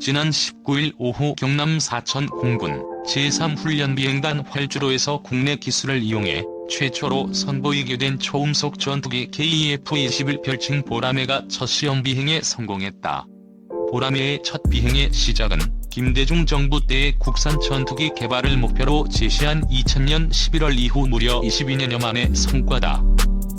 지난 19일 오후 경남 사천 공군 제3훈련비행단 활주로에서 국내 기술을 이용해 최초로 선보이게 된 초음속 전투기 KF-21 별칭 보라매가 첫 시험 비행에 성공했다. 보라매의 첫 비행의 시작은 김대중 정부 때의 국산 전투기 개발을 목표로 제시한 2000년 11월 이후 무려 22년여 만의 성과다.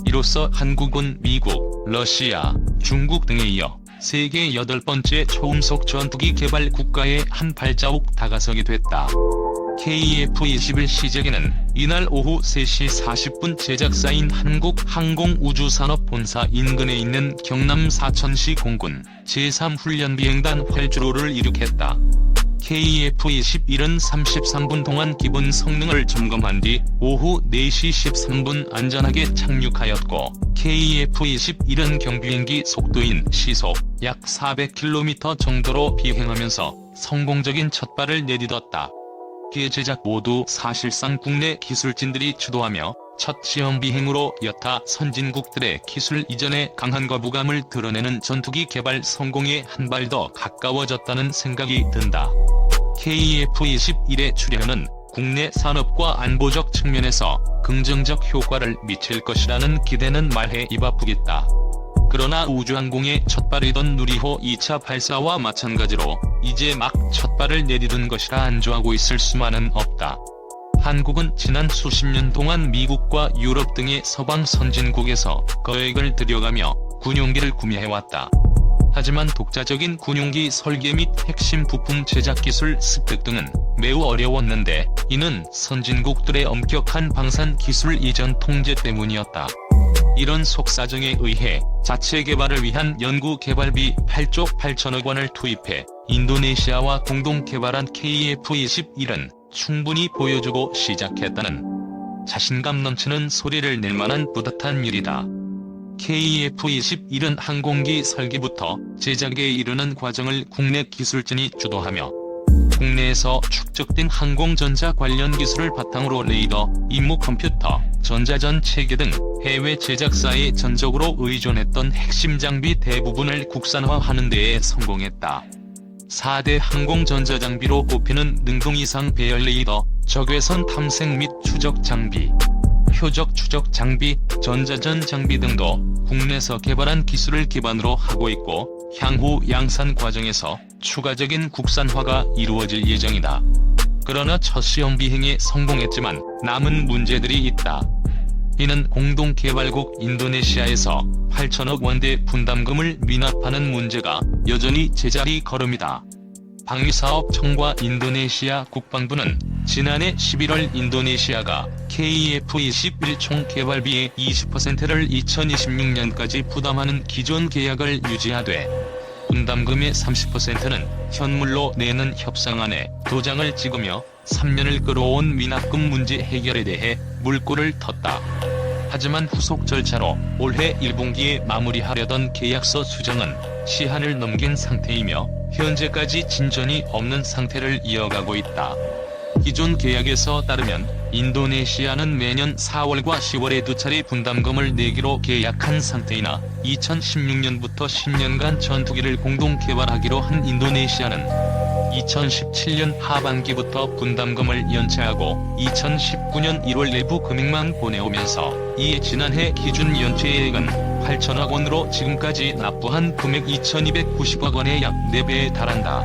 이로써 한국은 미국, 러시아, 중국 등에 이어 세계 여덟 번째 초음속 전투기 개발 국가에 한 발자국 다가서게 됐다. KF-21 시제기는 이날 오후 3시 40분 제작사인 한국항공우주산업본사 인근에 있는 경남 사천시 공군 제3훈련비행단 활주로를 이륙했다. KF-21은 33분 동안 기본 성능을 점검한 뒤 오후 4시 13분 안전하게 착륙하였고 KF-21은 경비행기 속도인 시속 약 400km 정도로 비행하면서 성공적인 첫발을 내딛었다. 개 제작 모두 사실상 국내 기술진들이 주도하며 첫 시험 비행으로 여타 선진국들의 기술 이전에 강한 거부감을 드러내는 전투기 개발 성공에 한 발 더 가까워졌다는 생각이 든다. KF-21의 출현은 국내 산업과 안보적 측면에서 긍정적 효과를 미칠 것이라는 기대는 말해 입 아프겠다. 그러나 우주항공의 첫발이던 누리호 2차 발사와 마찬가지로 이제 막 첫발을 내디딘 것이라 안주하고 있을 수만은 없다. 한국은 지난 수십 년 동안 미국과 유럽 등의 서방 선진국에서 거액을 들여가며 군용기를 구매해왔다. 하지만 독자적인 군용기 설계 및 핵심 부품 제작 기술 습득 등은 매우 어려웠는데 이는 선진국들의 엄격한 방산 기술 이전 통제 때문이었다. 이런 속사정에 의해 자체 개발을 위한 연구 개발비 8조 8천억 원을 투입해 인도네시아와 공동 개발한 KF-21은 충분히 보여주고 시작했다는 자신감 넘치는 소리를 낼 만한 뿌듯한 일이다. KF-21은 항공기 설계부터 제작에 이르는 과정을 국내 기술진이 주도하며 국내에서 축적된 항공전자 관련 기술을 바탕으로 레이더, 임무 컴퓨터, 전자전 체계 등 해외 제작사에 전적으로 의존했던 핵심 장비 대부분을 국산화하는 데에 성공했다. 4대 항공전자장비로 꼽히는 능동 이상 배열 레이더, 적외선 탐색 및 추적 장비, 표적 추적 장비, 전자전 장비 등도 국내에서 개발한 기술을 기반으로 하고 있고 향후 양산 과정에서 추가적인 국산화가 이루어질 예정이다. 그러나 첫 시험 비행에 성공했지만 남은 문제들이 있다. 이는 공동개발국 인도네시아에서 8천억 원대 분담금을 미납하는 문제가 여전히 제자리 걸음이다. 방위사업청과 인도네시아 국방부는 지난해 11월 인도네시아가 KF-21 총 개발비의 20%를 2026년까지 부담하는 기존 계약을 유지하되 분담금의 30%는 현물로 내는 협상안에 도장을 찍으며 3년을 끌어온 미납금 문제 해결에 대해 물꼬를 텄다. 하지만 후속 절차로 올해 1분기에 마무리하려던 계약서 수정은 시한을 넘긴 상태이며 현재까지 진전이 없는 상태를 이어가고 있다. 기존 계약에서 따르면 인도네시아는 매년 4월과 10월에 두 차례 분담금을 내기로 계약한 상태이나 2016년부터 10년간 전투기를 공동 개발하기로 한 인도네시아는 2017년 하반기부터 분담금을 연체하고 2019년 1월 내부 금액만 보내오면서 이에 지난해 기준 연체액은 8천억 원으로 지금까지 납부한 금액 2290억 원의 약 4배에 달한다.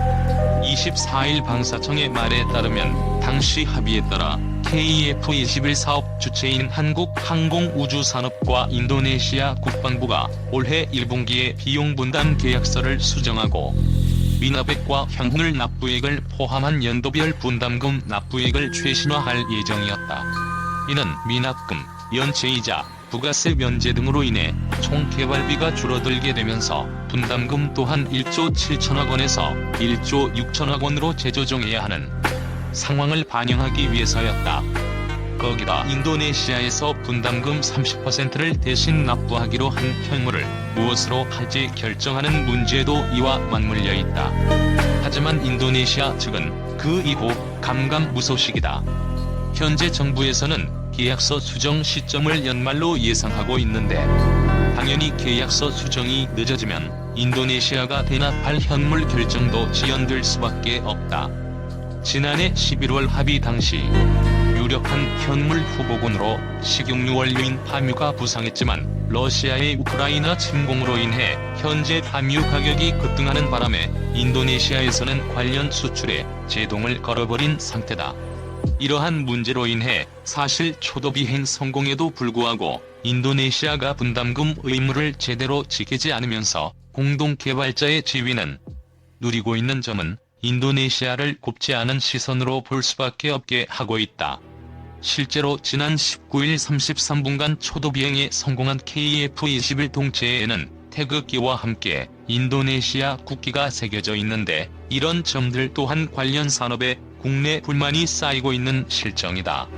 24일 방사청의 말에 따르면 당시 합의에 따라 KF-21 사업 주체인 한국항공우주산업과 인도네시아 국방부가 올해 1분기에 비용 분담 계약서를 수정하고 미납액과 향후를 납부액을 포함한 연도별 분담금 납부액을 최신화할 예정이었다. 이는 미납금, 연체이자, 부가세 면제 등으로 인해 총 개발비가 줄어들게 되면서 분담금 또한 1조 7천억 원에서 1조 6천억 원으로 재조정해야 하는 상황을 반영하기 위해서였다. 거기다 인도네시아에서 분담금 30%를 대신 납부하기로 한 현물을 무엇으로 할지 결정하는 문제도 이와 맞물려 있다. 하지만 인도네시아 측은 그 이후 감감무소식이다. 현재 정부에서는 계약서 수정 시점을 연말로 예상하고 있는데 당연히 계약서 수정이 늦어지면 인도네시아가 대납할 현물 결정도 지연될 수밖에 없다. 지난해 11월 합의 당시 유력한 현물 후보군으로 식용유 원료인 파뮤가 부상했지만 러시아의 우크라이나 침공으로 인해 현재 파뮤 가격이 급등하는 바람에 인도네시아에서는 관련 수출에 제동을 걸어버린 상태다. 이러한 문제로 인해 사실 초도 비행 성공에도 불구하고 인도네시아가 분담금 의무를 제대로 지키지 않으면서 공동 개발자의 지위는 누리고 있는 점은 인도네시아를 곱지 않은 시선으로 볼 수밖에 없게 하고 있다. 실제로 지난 19일 33분간 초도 비행에 성공한 KF-21 동체에는 태극기와 함께 인도네시아 국기가 새겨져 있는데 이런 점들 또한 관련 산업에 국내 불만이 쌓이고 있는 실정이다.